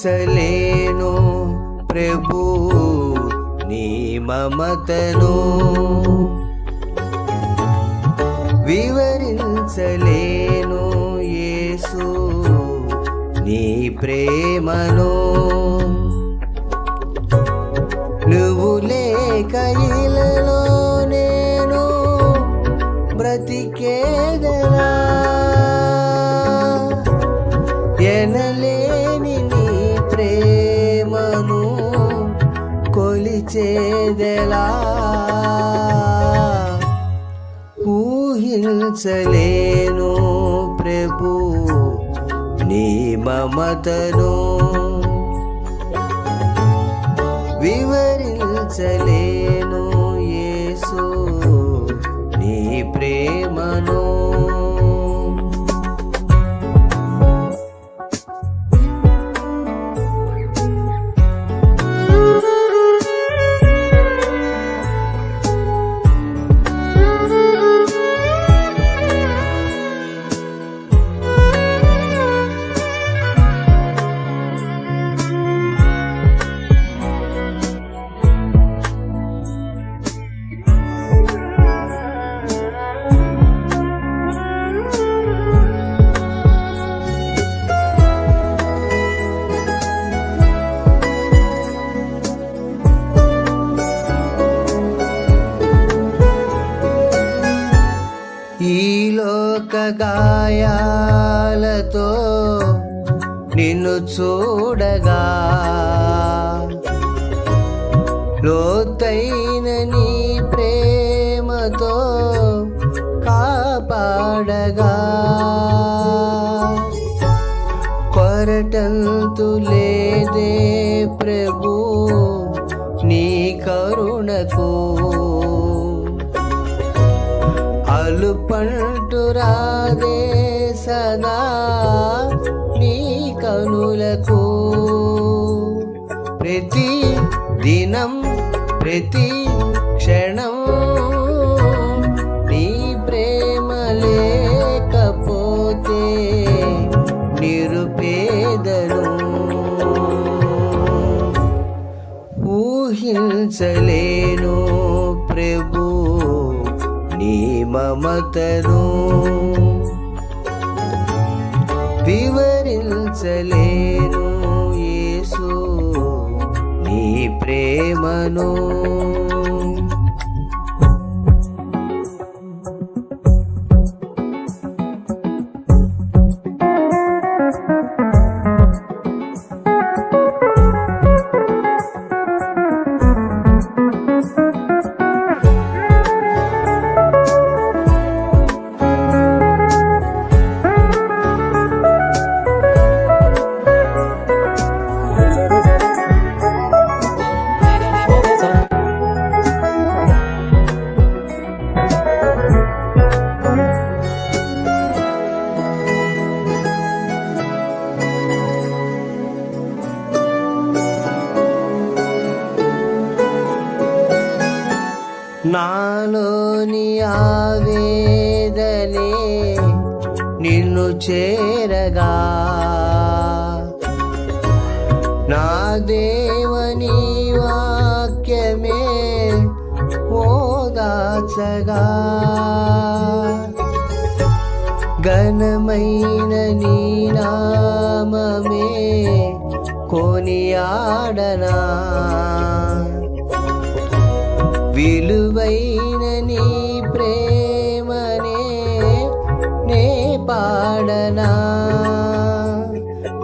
వివరించలేను ప్రభు నీ మమతను వివరించలేను యేసు నీ ప్రేమను నువ్వు లేక ఇలలో నేను బ్రతికేదనా? ఎనలే చేదెలా? ఊహించలేను ప్రభు నీ మమతను. వివరించలేను లోక గాయాలతో నిన్ను చూడగా లోతైన నీ ప్రేమతో కాపాడగా. కొరటంతు లేదే ప్రభు నీ కరుణకు. అలుపంటు రాదే సదా నీ కనులకు. ప్రతి దినం ప్రతి క్షణం నీ ప్రేమ లేకపోతే నిరుపేదను ఊహించలేను. మమతను వివరించలేను యేసు నీ ప్రేమను ఆవేదనే నిన్ను చేరగా. నా దేవని వాక్యమే ఓదాచగా ఘనమైన నీ నామమే కొనియాడనా. విలు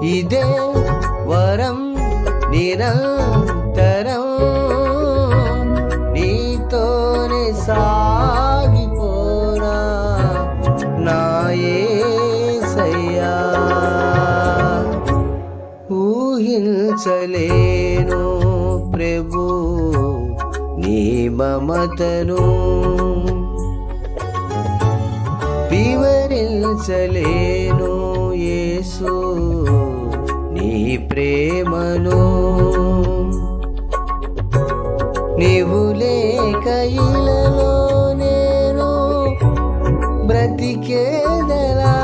ఇదే వరం నిరంతరం. నీతోనే సాగిపోనా నా యేసయ్యా ఊహించలేను ప్రభు నీ మమతను. వివరించలేను యేసు. నీ ప్రేమను నీవు లేక ఇలలో నేను బ్రతికేదలా?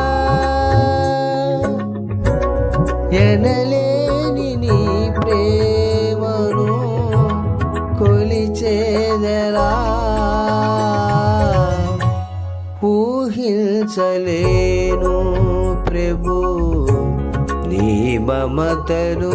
ఎనలేని నీ ప్రేమను కొలిచేదలా? ఊహించలేను ప్రభు. నీ మమతను